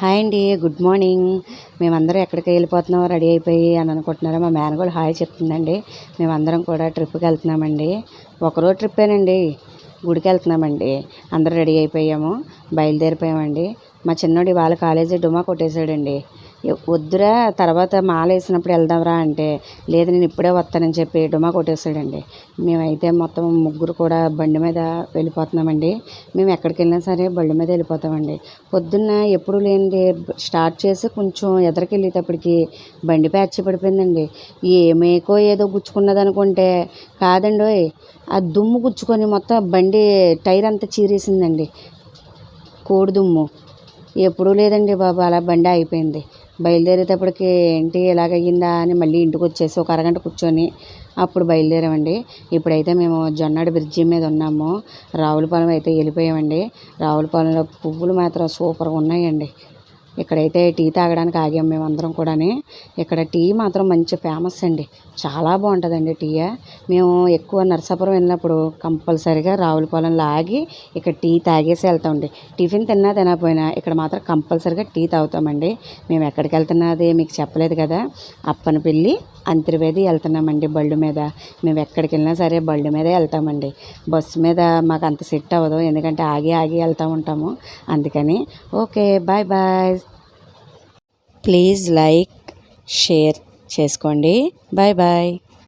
Hi అండి good morning. మేమందరం ఎక్కడికి వెళ్ళిపోతున్నామో రెడీ అయిపోయి అని అనుకుంటున్నారో? మా మేనగోడు హాయ్ చెప్తుందండి. మేమందరం కూడా ట్రిప్కి వెళ్తున్నామండి. ఒకరోజు ట్రిప్పేనండి గుడికి వెళ్తున్నామండి. అందరూ రెడీ అయిపోయాము బయలుదేరిపోయామండి. మా చిన్నోడు ఇవాళ కాలేజీ డుమా కొట్టేశాడండి. వద్దురా తర్వాత మాల వేసినప్పుడు వెళ్దాంరా అంటే లేదు నేను ఇప్పుడే వస్తానని చెప్పి డుమా కొట్టేశాడండి. మేమైతే మొత్తం ముగ్గురు కూడా బండి మీద వెళ్ళిపోతున్నామండి. మేము ఎక్కడికి వెళ్ళినా సరే బండి మీద వెళ్ళిపోతామండి. పొద్దున్న ఎప్పుడు లేనిది స్టార్ట్ చేసి కొంచెం ఎదరికి వెళ్ళేటప్పటికి బండి ప్యాచ్ పడిపోయిందండి. ఏమేకో ఏదో గుచ్చుకున్నది అనుకుంటే కాదండి ఓయ్, ఆ దుమ్ము గుచ్చుకొని మొత్తం బండి టైర్ అంతా చీరేసిందండి. కోడి దుమ్ము. ఎప్పుడూ లేదండి బాబు అలా బండి అయిపోయింది బయలుదేరేటప్పటికి ఏంటి ఇలాగయ్యిందా అని మళ్ళీ ఇంటికి వచ్చేసి ఒక అరగంట కూర్చొని అప్పుడు బయలుదేరామండి. ఇప్పుడైతే మేము జొన్నాడు బ్రిడ్జి మీద ఉన్నాము. రావులపాలెం అయితే వెళ్ళిపోయామండి. రావులపాలెంలో పువ్వులు మాత్రం సూపర్గా ఉన్నాయండి. ఇక్కడైతే టీ తాగడానికి ఆగాం మేము అందరం కూడాని. ఇక్కడ టీ మాత్రం మంచి ఫేమస్ అండి. చాలా బాగుంటుందండి టీ. మేము ఎక్కువ నరసాపురం వెళ్ళినప్పుడు కంపల్సరిగా రావులపాలెంలో ఆగి ఇక్కడ టీ తాగేసి వెళ్తామండి టిఫిన్ తిన్నా తినకపోయినా ఇక్కడ మాత్రం కంపల్సరిగా టీ తాగుతామండి. మేము ఎక్కడికి వెళ్తున్నది మీకు చెప్పలేదు కదా. అప్పనపల్లి అంతర్వేది వెళ్తున్నామండి బళ్ళు మీద. మేము ఎక్కడికి వెళ్ళినా సరే బళ్ళు మీదే వెళ్తామండి. బస్సు మీద మాకు అంత సెట్ అవ్వదు. ఎందుకంటే ఆగి ఆగి వెళ్తూ ఉంటాము. అందుకని okay bye bye. Please like share చేసుకోండి. Bye bye